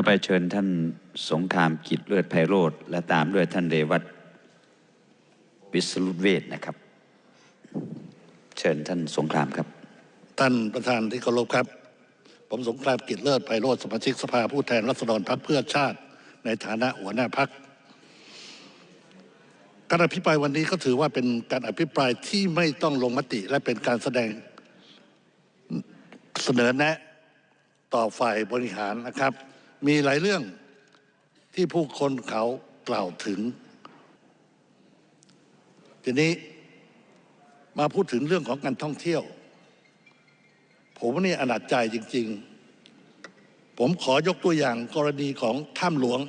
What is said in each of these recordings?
ต่อไปเชิญท่านสงครามกิจเลือดไพโรธและตามด้วยท่านเรวัตวิสรุตเวทนะครับ เชิญท่านสงครามครับ ท่านประธานที่เคารพครับ ผมสงครามกิจเลิศไพโรธสมาชิกสภาผู้แทนรัษฎรพรรคเพื่อชาติ ในฐานะหัวหน้าพักการอภิปรายวันนี้ก็ถือว่าเป็นการอภิปรายที่ไม่ต้องลงมติ และเป็นการแสดงเสนอแนะต่อฝ่ายบริหารนะครับ มีหลายเรื่องที่ผู้คนเขากล่าวถึง ทีนี้มาพูดถึงเรื่องของการท่องเที่ยว ผมนี่อนาจใจจริง ๆ ผมขอยกตัวอย่างกรณีของถ้ำหลวง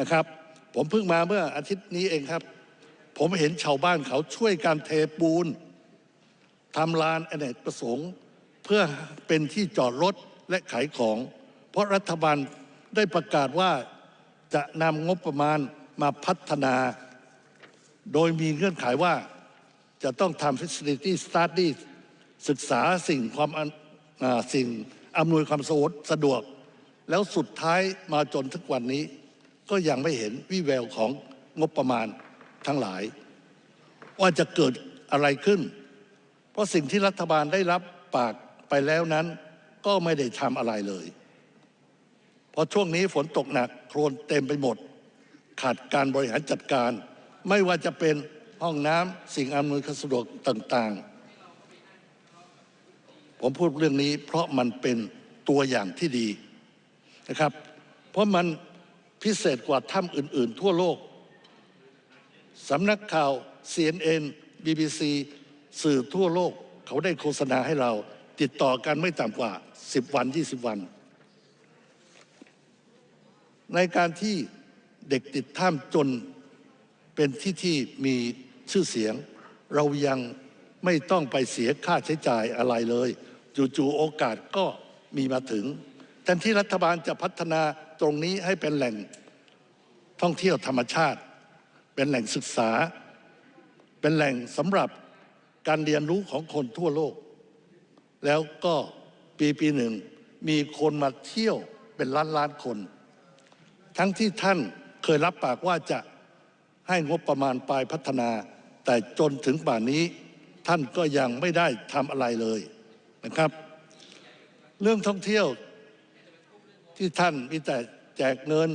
นะครับ ผมเพิ่งมาเมื่ออาทิตย์นี้เองครับ ผมเห็นชาวบ้านเขาช่วยการเทปูนทำลานอเนกประสงค์ เพื่อเป็นที่จอดรถและขายของ เพราะรัฐบาล ได้ประกาศว่าจะนำงบประมาณมาพัฒนา โดยมีเงื่อนไขว่าจะต้องทำ facility study ศึกษาสิ่งความสิ่งอำนวยความสะดวก แล้วสุดท้ายมาจนทุกวันนี้ ก็ยังไม่เห็นวิแววของงบประมาณทั้งหลาย ว่าจะเกิดอะไรขึ้น เพราะสิ่งที่รัฐบาลได้รับปากไปแล้วนั้น ก็ไม่ได้ทำอะไรเลย เพราะช่วงนี้ฝนตกหนักโคลนเต็มไปหมด ขาดการบริหารจัดการ ไม่ว่าจะเป็นห้องน้ำสิ่งอำนวยความสะดวกต่างๆ ผมพูดเรื่องนี้เพราะมันเป็นตัวอย่างที่ดีนะครับ เพราะมันพิเศษกว่าถ้ำอื่น ๆ ทั่วโลกสำนักข่าว CNN BBC สื่อทั่วโลก เขาได้โฆษณาให้เรา ติดต่อกันไม่ต่ำกว่า 10 วัน 20 วัน ในการที่เด็กติดถ้ำจนเป็นที่ที่มีชื่อเสียง เรายังไม่ต้องไปเสียค่าใช้จ่ายอะไรเลยจู่ๆโอกาสก็มีมาถึงแทนที่รัฐบาลจะพัฒนาตรงนี้ให้เป็นแหล่งท่องเที่ยวธรรมชาติ เป็นแหล่งศึกษา เป็นแหล่งสำหรับการเรียนรู้ของคนทั่วโลก แล้วก็ปีปีหนึ่งมีคนมาเที่ยวเป็นล้านล้านๆคน ทั้งที่ท่านเคยรับปากว่าจะให้งบประมาณปลายพัฒนา แต่จนถึงป่านนี้ท่านก็ยังไม่ได้ทำอะไรเลยนะครับ เรื่องท่องเที่ยวที่ท่านมีแต่แจกเงิน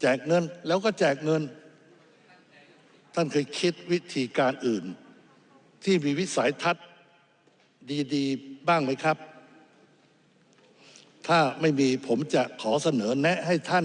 แจกเงินแล้วก็แจกเงิน ท่านเคยคิดวิธีการอื่น ที่มีวิสัยทัศน์ดีๆ บ้างไหมครับ ถ้าไม่มีผมจะขอเสนอแนะให้ท่าน